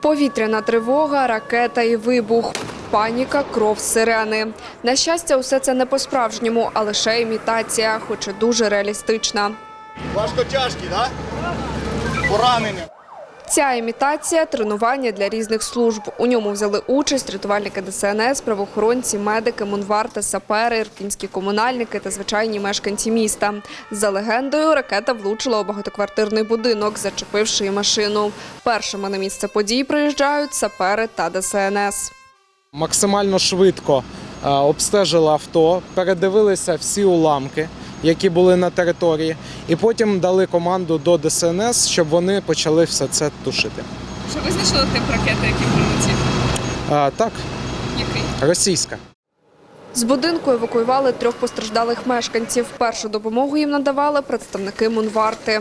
Повітряна тривога, ракета і вибух. Паніка, кров, сирени. На щастя, усе це не по-справжньому, а лише імітація, хоч і дуже реалістична. Важко тяжкі, так? Поранення. Ця імітація тренування для різних служб. У ньому взяли участь рятувальники ДСНС, правоохоронці, медики, мунварти, сапери, ірпінські комунальники та звичайні мешканці міста. За легендою, ракета влучила у багатоквартирний будинок, зачепивши і машину. Першими на місце подій приїжджають сапери та ДСНС. Максимально швидко е, обстежили авто, передивилися всі уламки, які були на території, і потім дали команду до ДСНС, щоб вони почали все це тушити. Що визначили тип ракети, який прилетів? А, так, Який? російська. З будинку евакуювали трьох постраждалих мешканців. Першу допомогу їм надавали представники мунварти.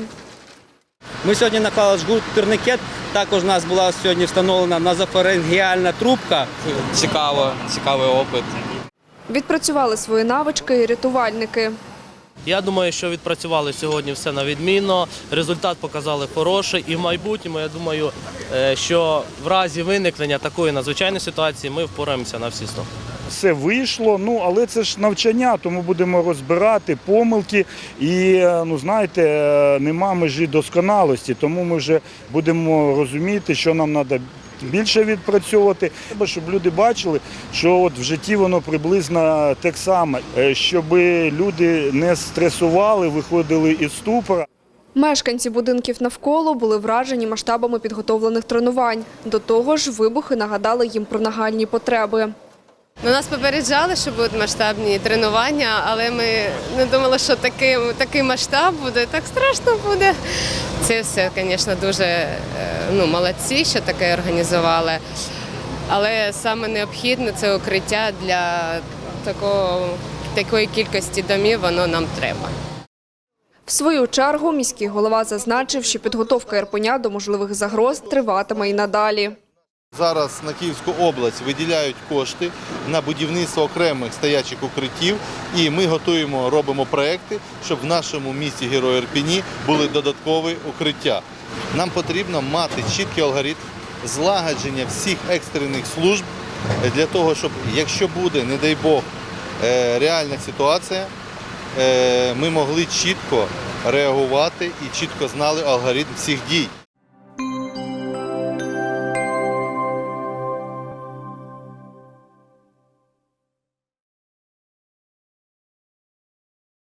Ми сьогодні наклали жгут турникет. Також у нас була сьогодні встановлена назофарингіальна трубка. Цікаво, цікавий опит. Відпрацювали свої навички і рятувальники. Я думаю, що відпрацювали сьогодні все на відмінно. Результат показали хороший, і в майбутньому я думаю, е, що в разі виникнення такої надзвичайної ситуації ми впораємося на всі 100. все вийшло. Ну але це ж навчання, тому будемо розбирати помилки. І е, ну знаєте, е, нема межі досконалості, тому ми вже будемо розуміти, що нам треба. Більше відпрацьовувати, Треба, щоб люди бачили, що от в житті воно приблизно так само, е, щоб люди не стресували, виходили із ступора. Мешканці будинків навколо були вражені масштабами підготовлених тренувань. До того ж, вибухи нагадали їм про нагальні потреби. Ну, нас попереджали, що будуть масштабні тренування, але ми не думали, що такий, такий масштаб буде. Так страшно буде. Це все, звісно, дуже е, ну, молодці, що таке організували. Але саме необхідне це укриття для такого, такої кількості домів, воно нам треба. В свою чергу міський голова зазначив, що підготовка Ірпеня до можливих загроз триватиме і надалі. Зараз на Київську область виділяють кошти на будівництво окремих стоячих укриттів, і ми готуємо, робимо проекти, щоб в нашому місті Герой Ірпіні були додаткові укриття. Нам потрібно мати чіткий алгоритм злагодження всіх екстрених служб для того, щоб якщо буде, не дай Бог, е, реальна ситуація, е, ми могли чітко реагувати і чітко знали алгоритм всіх дій.